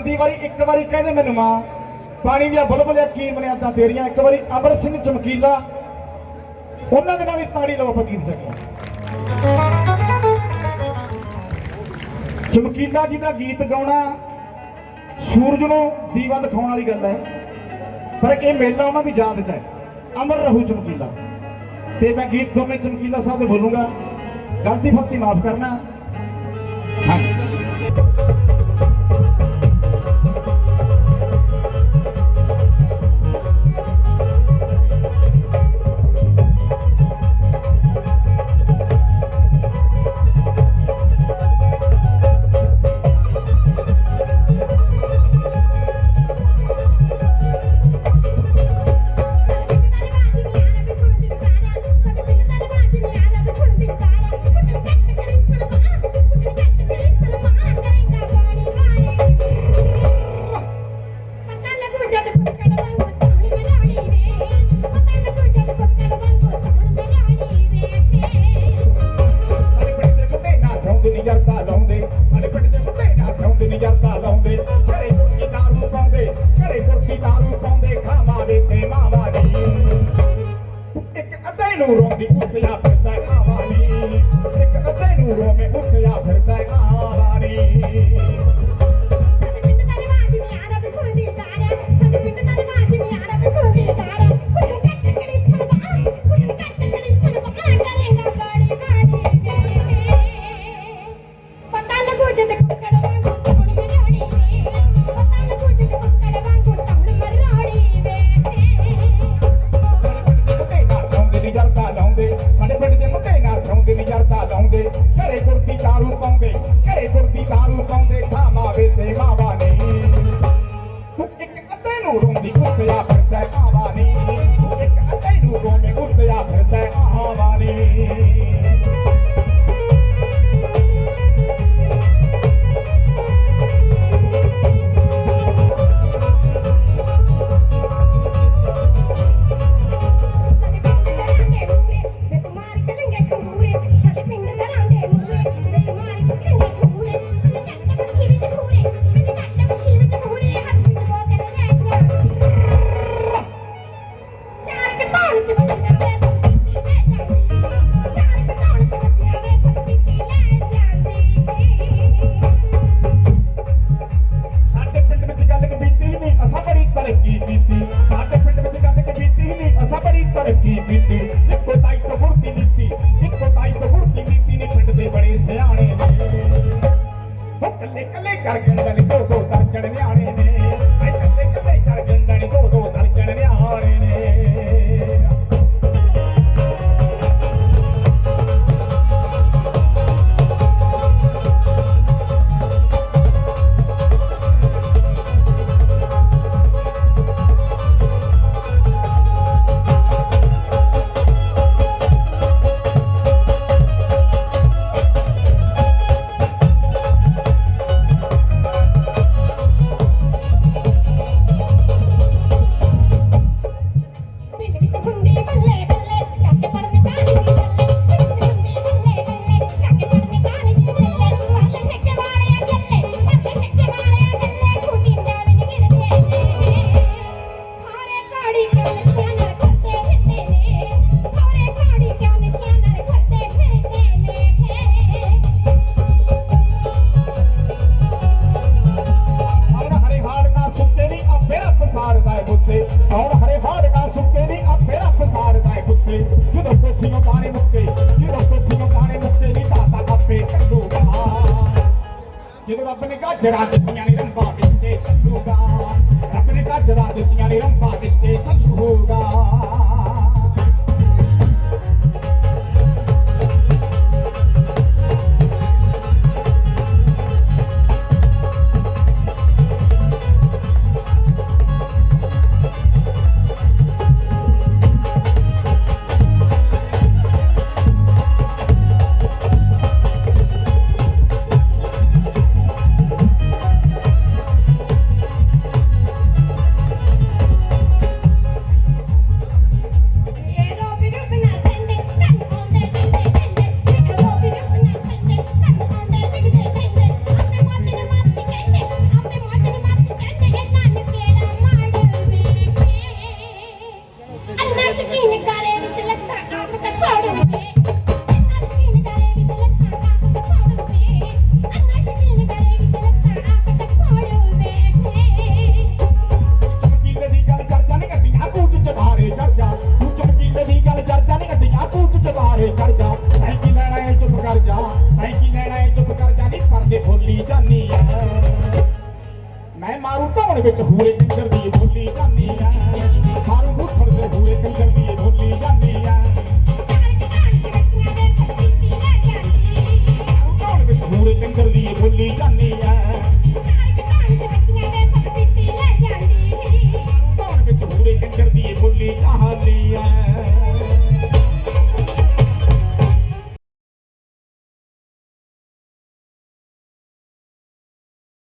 ਬੰਦੀ ਵਾਰੀ, ਇੱਕ ਵਾਰੀ ਕਹਿੰਦੇ ਮੈਨੂੰ ਮਾਂ, ਪਾਣੀ ਦੀਆਂ ਬੁਲਬੁਲਿਆ ਕੀ ਮਰਿਆਦਾ ਤੇਰੀਆਂ। ਇੱਕ ਵਾਰੀ ਅਮਰ ਸਿੰਘ ਚਮਕੀਲਾ, ਉਹਨਾਂ ਦੇ ਨਾਲ ਦੀ ਤਾੜੀ ਲਓ ਫਕੀਰ ਚੱਕੀ ਚਮਕੀਲਾ ਜੀ ਦਾ ਗੀਤ ਗਾਉਣਾ ਸੂਰਜ ਨੂੰ ਦੀਵਾ ਦਿਖਾਉਣ ਵਾਲੀ ਗੱਲ ਹੈ, ਪਰ ਇਹ ਮੇਲਾ ਉਹਨਾਂ ਦੀ ਯਾਦ 'ਚ ਹੈ। ਅਮਰ ਰਹੂ ਚਮਕੀਲਾ। ਤੇ ਮੈਂ ਗੀਤ ਤੋਂ ਮੈਂ ਚਮਕੀਲਾ ਸਾਹਿਬ ਦੇ ਬੋਲੂੰਗਾ। ਗਲਤੀ ਫਤੀ ਮਾਫ ਕਰਨਾ। ਹਾਂ ਦੇ ਤੇ ਮਾਵਾ ਦੀ। ਇੱਕ ਅੱਧੇ ਨੂੰ ਰੋਂਦੀ ਕੁੱਤਿਆ ਫਿਰਦਾ ਸਾਡੇ ਪਿੰਡ ਕੀ ਬੀਤੀ ਇੱਕੋ ਤਾਈ ਤੋਂ ਹੁੜਤੀ ਨੀਤੀ ਤਾਈ ਤੋਂ ਹੁੜਤੀ ਨੀਤੀ ਨੇ ਪਿੰਡ ਦੇ ਬੜੇ ਸਿਆਣੇ ਉਹ ਕੱਲੇ ਕੱਲੇ ਕਰ ਗਏ ਕੁੱਸੀਆਂ ਬਾਣੇ ਮੁੱਕੇ ਜਦੋਂ ਕੁੱਸੀਆਂ ਬਾਣੇ ਮੁੱਕੇ ਨਹੀਂ ਧਾਤਾ ਆਪੇ ਕੱਢੂਗਾ ਜਦੋਂ ਰੱਬ ਨੇ ਗਾਜਰਾਂ ਦਿੱਤੀਆਂ ਨੇ ਰੰਭਾ ਵਿੱਚ ਕੱਢੂਗਾ ਰੱਬ ਨੇ ਗਾਜਰਾਂ ਦਿੱਤੀਆਂ ਨੇ ਰੰਭਾ ਵਿੱਚ ਕੱਢੂਗਾ ਦੇ ਵਿੱਚ ਹੂਰੇ ਕੰਗਰ ਦੀ ਬੋਲੀ ਜਾਂਦੀ ਆ। ਮਾਰੂ ਹੁੱਥੜ ਦੇ ਹੂਰੇ ਕੰਗਰ ਦੀ ਬੋਲੀ ਜਾਂਦੀ ਆ। ਕੌਣ ਵਿੱਚ ਹੂਰੇ ਕੰਗਰ ਦੀ ਬੋਲੀ ਜਾਂਦੀ ਆ। ਕੌਣ ਵਿੱਚ ਹੂਰੇ ਕੰਗਰ ਦੀ ਬੋਲੀ ਜਾਂਦੀ ਆ।